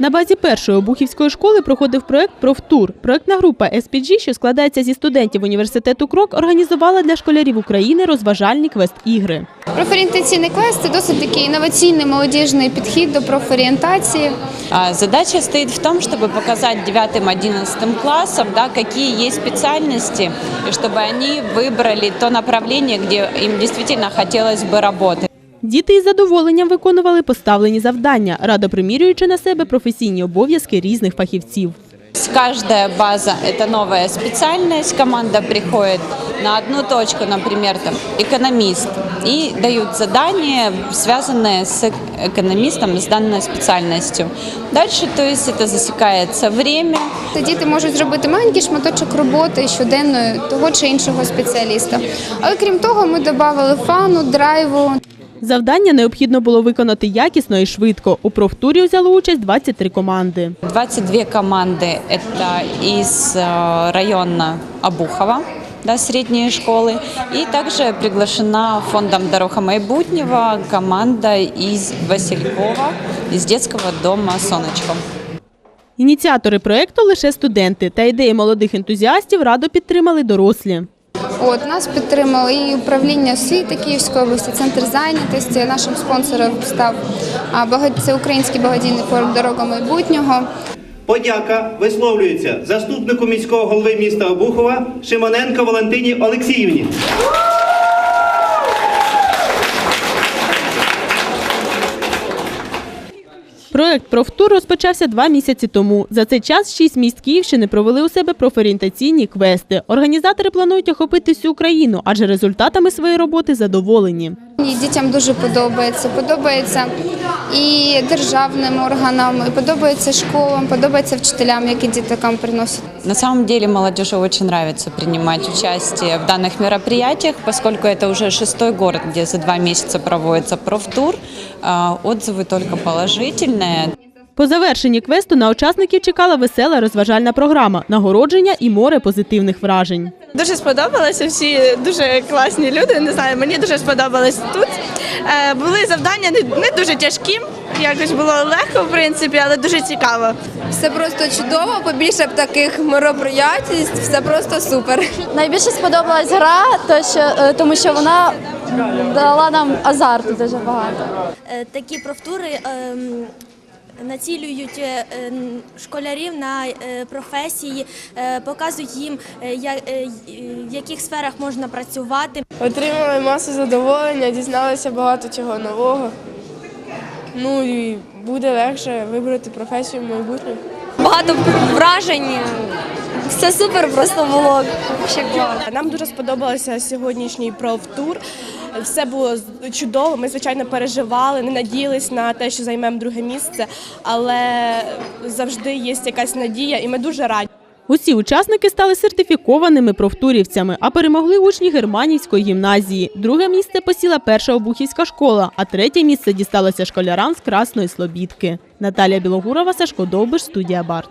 На базі першої обухівської школи проходив проект «Профтур». Проектна група SPG, що складається зі студентів університету Крок, організувала для школярів України розважальні квест-ігри. Профорієнтаційний квест це досить такий інноваційний молодіжний підхід до профорієнтації. А Задача стоит в том, чтобы показать 9-11 классам, да, какие есть специальности, и чтобы они выбрали то направление, где им действительно хотелось бы работать. Діти із задоволенням виконували поставлені завдання, радо примірюючи на себе професійні обов'язки різних фахівців. Каждая база – это новая специальность. Команда приходит на одну точку, например, там, экономист, и дают задания, связанные с экономистом, с данной специальностью. Дальше, то есть, это засекается время, Та Діти можуть зробити маленький шматочок роботи щоденної того чи іншого спеціаліста. Але крім того, ми додали фану, драйву. Завдання необхідно було виконати якісно і швидко. У профтурі взяло участь 23 команди. 22 команды – это из э, района Обухова, да, средние школы. И также приглашена фондом «Дорога Майбутнего» команда из Василькова, из детского дома «Сонечко». Ініціатори проекту лише студенти, та ідеї молодих ентузіастів радо підтримали дорослі. От нас підтримали і управління освіти Київської області, центр зайнятості. Нашим спонсором став це український благодійний форум Дорога майбутнього. Подяка висловлюється заступнику міського голови міста Обухова Шимоненко Валентині Олексіївні. Проект «Профтур» розпочався два місяці тому. За цей час шість міст Київщини провели у себе профорієнтаційні квести. Організатори планують охопити всю Україну, адже результатами своєї роботи задоволені. Дітям дуже подобається. Подобається і державним органам, і подобається школам, подобається вчителям, які дітям приносять. На самом деле молодежи очень нравится принимать участие в данных мероприятиях, поскольку это уже шестой город, где за два месяца проводится профтур. А, Отзывы только положительные. По завершенні квесту на учасників чекала весела розважальна програма, нагородження і море позитивних вражень. Дуже сподобалося. Всі дуже класні люди. Не знаю, мені дуже сподобалось тут. Е, були завдання не, дуже тяжкі. Якось було легко, в принципі, але дуже цікаво. Все просто чудово, побільше б таких мероприятій, все просто супер. Найбільше сподобалась гра, е, тому що вона дала нам азарту дуже багато. Е, такі профтури ем, націлюють е, ем, школярів на е, професії, е, показують їм, е, е, в яких сферах можна працювати. Отримали масу задоволення, дізналися багато чого нового. Ну і буде легше вибрати професію в майбутньому. Багато вражень. Все супер просто було. Ще. Нам дуже сподобався сьогоднішній профтур. Все було чудово. Ми звичайно переживали, не надіялись на те, що займемо друге місце, але завжди є якась надія, і ми дуже раді. Усі учасники стали сертифікованими профтурівцями, а перемогли учні Германівської гімназії. Друге місце посіла перша обухівська школа, а третє місце дісталося школярам з Красної Слобідки. Наталія Білогурова, Сашко Довбиш, студія Барт.